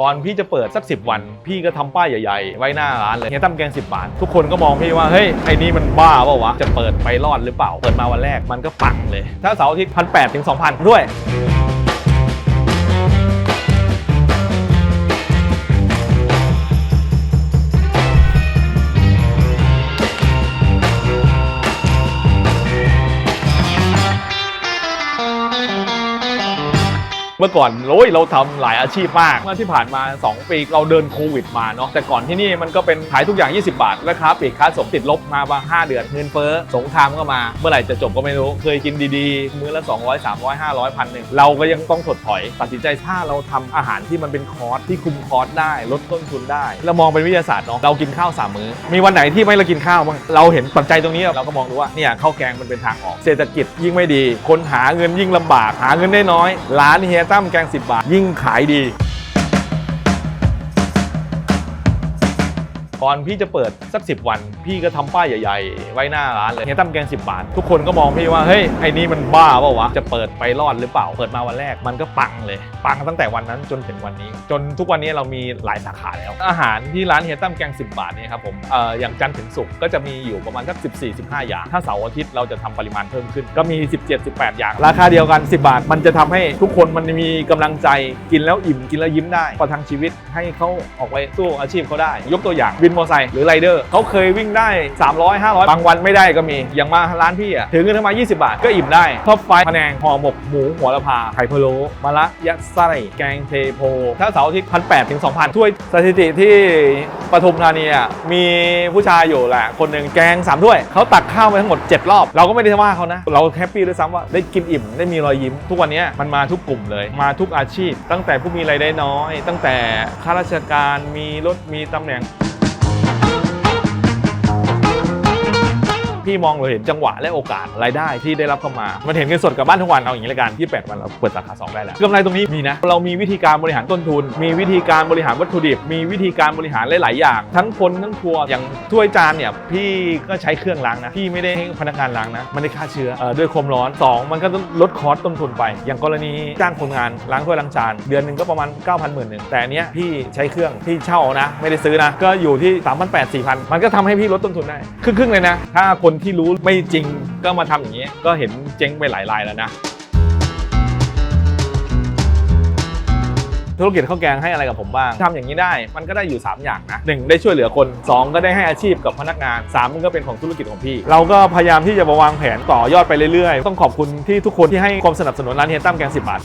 ก่อนพี่จะเปิดสัก 10 วัน พี่ก็ทำป้ายใหญ่ๆ ไว้หน้าร้านเลยเฮียตั้มแกง 10 บาท ทุกคนก็มองพี่ว่า เฮ้ย ไอ้นี่มันบ้าเปล่าวะ จะเปิดไปรอดหรือเปล่า เปิดมาวันแรกมันก็ปังเลย ถ้าเสาร์อาทิตย์พันแปดถึงสองพันด้วย มื่อก่อนโอ้ยเราทำหลายอาชีพมากเมื่อที่ผ่านมา 2 ปีเราเดินโควิดมาเนาะแต่ก่อนที่นี่มันก็เป็นขายทุกอย่าง 20 บาทราคาปลีกค้าส่งติดลบมาบาง5เดือนเงินเฟ้อสงครามก็มา เมื่อไหร่จะจบก็ไม่รู้ เคยกินดีๆ มื้อละ 200 300 500พันหนึ่งเราก็ยังต้องถดถอย ตัดสินใจถ้าเราทำอาหารที่มันเป็นคอร์สที่คุมคอร์สได้ ลดต้นทุนได้เรามองเป็นวิทยาศาสตร์เนาะเรากินข้าวสามมื้อมีวันไหนที่ไม่เรากินข้าวบ้างเราเห็นปัจจัยตรงนี้เราก็มองดูว่าเนี่ยข้าวแกงมันเป็นทางออกเศรษฐกิจยิ่งไม่ดี คนหาเงินยิ่งลำบากหาเงินได้น้อยร้านเฮียตมแกง 10 บาท ยิ่งขายดี ก่อนพี่จะเปิดสัก 10 วัน พี่ก็ทำป้ายใหญ่ ๆ ไว้หน้าร้านเลยเฮียตั้มแกง 10 บาท ทุกคนก็มองพี่ว่าเฮ้ยไอ้นี่มันบ้าเปล่าวะจะเปิดไปรอดหรือเปล่าเปิดมาวันแรกมันก็ปังเลย ปังตั้งแต่วันนั้นจนถึงวันนี้ จนทุกวันนี้เรามีหลายสาขาแล้ว อาหารที่ร้านเฮียตั้มแกง 10 บาทเนี่ยครับผมเอ่ออย่างจันทร์ถึงศุกร์ก็จะมีอยู่ประมาณสัก 14-15 อย่าง ถ้าเสาร์อาทิตย์เราจะทำปริมาณเพิ่มขึ้น ก็มี 17-18 อย่าง ราคาเดียวกัน 10 บาท มันจะทำให้ทุกคนมันมีกำลังใจกินแล้วอิ่มกินแล้วยิ้มได้ประทังชีวิตให้เขาออกไปสู้อาชีพเขาได้ ยกตัวอย่างวินมอเตอร์ไซค์หรือไรเดอร์เขาเคยวิ่งได้ 300 500 บางวันไม่ได้ก็มี อย่างมาร้านพี่อะถือเงินเข้ามา 20 บาทก็อิ่มได้ท็อปไฟพะแนงห่อหมกหมูหัวละพาไข่พะโล้มะระยะไส้แกงเทโพ ถ้าเสาร์อาทิตย์พันแปดถึง2,000ถ้วยสถิติที่ปทุมธานีอะมีผู้ชายอยู่แหละ คนหนึ่งแกง3ถ้วยเขาตักข้าวไปทั้งหมด 7 รอบ เราก็ไม่ได้ว่าเขานะ เราแฮปปี้ด้วยซ้ำว่าได้กินอิ่มได้มีรอยยิ้ม ทุกวันนี้มันมาทุกกลุ่มเลย มาทุกอาชีพ ตั้งแต่ผู้มีรายได้น้อย ตั้งแต่ข้าราชการมีรถมีตำแหน่ง พี่มองเราเห็นจังหวะและโอกาสรายได้ที่ได้รับเข้ามา มันเห็นเงินสดกลับบ้านทุกวันเอาอย่างนี้ละกันที่8วันเราเปิดสาขา2ได้แล้วกำไรตรงนี้มีนะเรามีวิธีการบริหารต้นทุน มีวิธีการบริหารวัตถุดิบ มีวิธีการบริหารหลายๆอย่าง ทั้งคนทั้งครัวอย่างถ้วยจานเนี่ยพี่ก็ใช้เครื่องล้างนะพี่ไม่ได้ให้พนักงานล้างนะมันได้ฆ่าเชื้อเอ่อด้วยความร้อน 2 มันก็ลดคอสต้นทุนไป อย่างกรณีจ้างคนงานล้างถ้วยล้างจานเดือนหนึ่งก็ประมาณ 9,000หมื่นหนึ่งแต่อันเนี้ยพี่ใช้เครื่องพี่เช่านะ ไม่ได้ซื้อนะ ก็อยู่ที่3,800 4,000 มันก็ทำให้พี่ลดต้นทุนได้ครึ่งๆเลยนะ ถ้าคนที่รู้ไม่จริงก็มาทำอย่างนี้ ก็เห็นเจ๊งไปหลายรายแล้วนะ ธุรกิจข้าวแกงให้อะไรกับผมบ้างทำอย่างนี้ได้ มันก็ได้อยู่ 3 อย่างนะ 1 ได้ช่วยเหลือคน 2 ก็ได้ให้อาชีพกับพนักงาน 3 มันก็เป็นของธุรกิจของพี่ เราก็พยายามที่จะวางแผนต่อยอดไปเรื่อยๆ ต้องขอบคุณที่ทุกคนที่ให้ความสนับสนุนร้านเฮียตั้มแกง10บาท